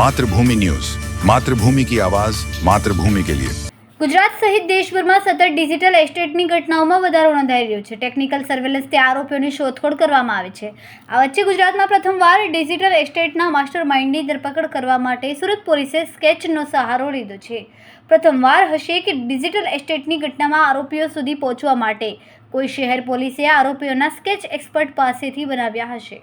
Mathrubhumi news. Mathrubhumi કી આવાઝ માતૃભૂમિ કે લિયે. ગુજરાત સહિત દેશભરમાં સતત ડિજિટલ એસ્ટેટની ઘટનાઓમાં વધારો નોંધાઈ રહ્યો છે. ટેકનિકલ સર્વેલન્સથી આરોપીઓની શોધખોળ કરવામાં આવે છે. આ વચ્ચે ગુજરાતમાં પ્રથમવાર ડિજિટલ એસ્ટેટના માસ્ટર માઇન્ડની ધરપકડ કરવા માટે સુરત પોલીસે સ્કેચનો સહારો લીધો છે. પ્રથમવાર હશે કે ડિજિટલ એસ્ટેટની ઘટનામાં આરોપીઓ સુધી પહોંચવા માટે કોઈ શહેર પોલીસે આરોપીઓના સ્કેચ એક્સપર્ટ પાસેથી બનાવ્યા હશે.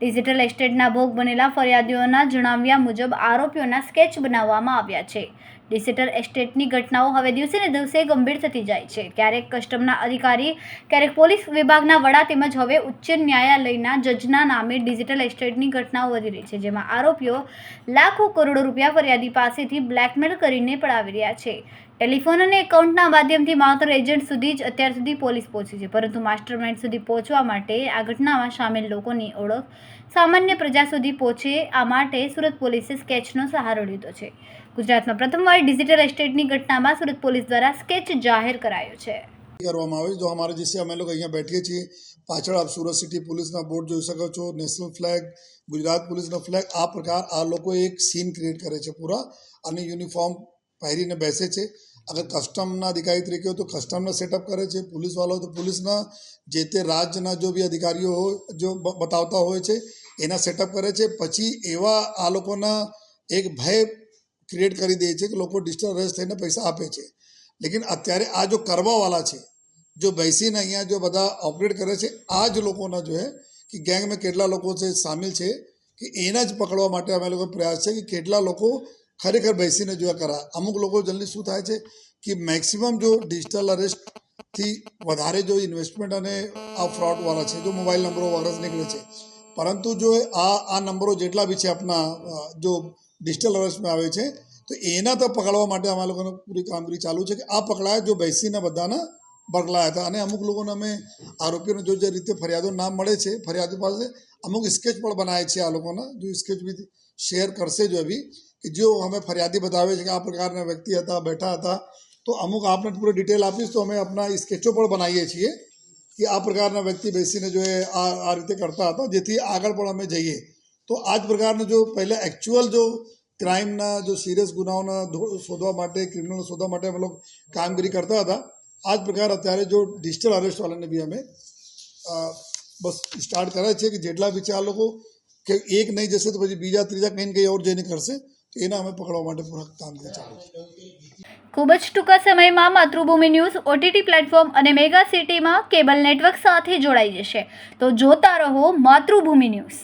ડિજિટલ એસ્ટેટના ભોગ બનેલા ફરિયાદીઓના જણાવ્યા મુજબ આરોપીઓના સ્કેચ બનાવવામાં આવ્યા છે. ડિજિટલ એસ્ટેટની ઘટનાઓ હવે દિવસે ને દિવસે ગંભીર થતી જાય છે. ક્યારેક કસ્ટમના અધિકારી, ક્યારેક પોલીસ વિભાગના વડા તેમજ હવે ઉચ્ચ ન્યાયાલયના જજના નામે ડિજિટલ એસ્ટેટની ઘટનાઓ વધી રહી છે, જેમાં આરોપીઓ લાખો કરોડો રૂપિયા ફરિયાદી પાસેથી બ્લેકમેલ કરીને પડાવી રહ્યા છે. ટેલિફોન અને એકાઉન્ટના માધ્યમથી માત્ર એજન્ટ સુધી જ અત્યાર સુધી પોલીસ પહોંચી છે. પરંતુ માસ્ટર માઇન્ડ સુધી પહોંચવા માટે આ ઘટનામાં સામેલ લોકોની ઓળખ સામાન્ય પ્રજા સુધી પહોંચે આ માટે સુરત પોલીસે સ્કેચનો સહારો લીધો છે. ગુજરાતમાં પ્રથમવાર ડિજિટલ એસ્ટેટની ઘટનામાં સુરત પોલીસ દ્વારા સ્કેચ જાહેર કરાયો છે. કરવામાં આવે જો અમારે જैसे અમે લોકો અહીંયા બેઠીએ છીએ. પાછળ આપ સુરત સિટી પોલીસના બોર્ડ જોઈ શકો છો. નેશનલ ફ્લેગ, ગુજરાત પોલીસનો ફ્લેગ. આ પ્રકાર આ લોકો એક સીન ક્રિએટ કરે છે પૂરા અને યુનિફોર્મ પહેરીને બેસે છે. અગર કસ્ટમના અધિકારી તરીકે હોય તો કસ્ટમના સેટઅપ કરે છે પોલીસવાળો તો પોલીસના જે તે રાજ્યના જો બી અધિકારીઓ હોય, જો બતાવતા હોય છે, એના સેટઅપ કરે છે. પછી એવા આ લોકોના એક ભય ક્રિએટ કરી દે છે કે લોકો અરેસ્ટ થઈને પૈસા આપે છે. લેકિન અત્યારે આ જો કરવાવાળા છે, જો બેસીને અહીંયા જો બધા ઓપરેટ કરે છે આ જ લોકોના જો હે, કે ગેંગમાં કેટલા લોકો છે, સામેલ છે, કે એના જ પકડવા માટે અમે લોકો પ્રયાસ છે કે કેટલા લોકો ખરેખર બેસીને જો આ કરા. અમુક લોકો જલ્દી શું થાય છે કે મેક્સિમમ જો ડિજિટલ અરેસ્ટથી વધારે જો ઇન્વેસ્ટમેન્ટ અને આ ફ્રોડવાળા છે, જો મોબાઈલ નંબરો વગેરે નીકળે છે. પરંતુ જો આ આ નંબરો જેટલા બી છે આપણા જો ડિજિટલ અરેસ્ટમાં આવે છે, તો એના તો પકડવા માટે અમારા લોકોને પૂરી કામગીરી ચાલુ છે કે આ પકડાયા જો બેસીને બધાના બગલાયા હતા. અને અમુક લોકોને અમે આરોપીઓને જો જે રીતે ફરિયાદો ના મળે છે, ફરિયાદો પાસે અમુક સ્કેચ પણ બનાવે છે આ લોકોના. જો સ્કેચ બી શેર કરશે જો અભી કે જો અમે ફરિયાદી બતાવે છે કે આ પ્રકારના વ્યક્તિ હતા બેઠા હતા તો અમુક આપને પૂરી ડિટેલ આપીશ તો અમે આપણા સ્કેચો પણ બનાવીએ છીએ કે આ પ્રકારના વ્યક્તિ બેસીને જો એ આ આ રીતે કરતા હતા જેથી આગળ પણ અમે જઈએ તો આ જ પ્રકારનું જો પહેલાં એકચ્યુઅલ જો ક્રાઇમના જો સિરિયસ ગુનાઓના ધો- શોધવા માટે ક્રિમિનલ શોધવા માટે અમે લોકો કામગીરી કરતા હતા આ જ પ્રકાર અત્યારે જો ડિજિટલ અરેસ્ટવાળાને બી અમે અ, બસ સ્ટાર્ટ કરે છે કે જેટલા બી છે આ લોકો કે એક નહીં જશે તો પછી બીજા ત્રીજા કંઈ ને કંઈ ઓર જઈને કરશે તો એના અમે પકડવા માટે કામગીરી ચાલુ છે. ખૂબ જ ટૂંકા સમયમાં માતૃભૂમિ ન્યૂઝ, ઓટીટી પ્લેટફોર્મ અને મેગા સિટીમાં કેબલ નેટવર્ક સાથે જોડાઈ જશે. તો જોતા રહો માતૃભૂમિ ન્યૂઝ.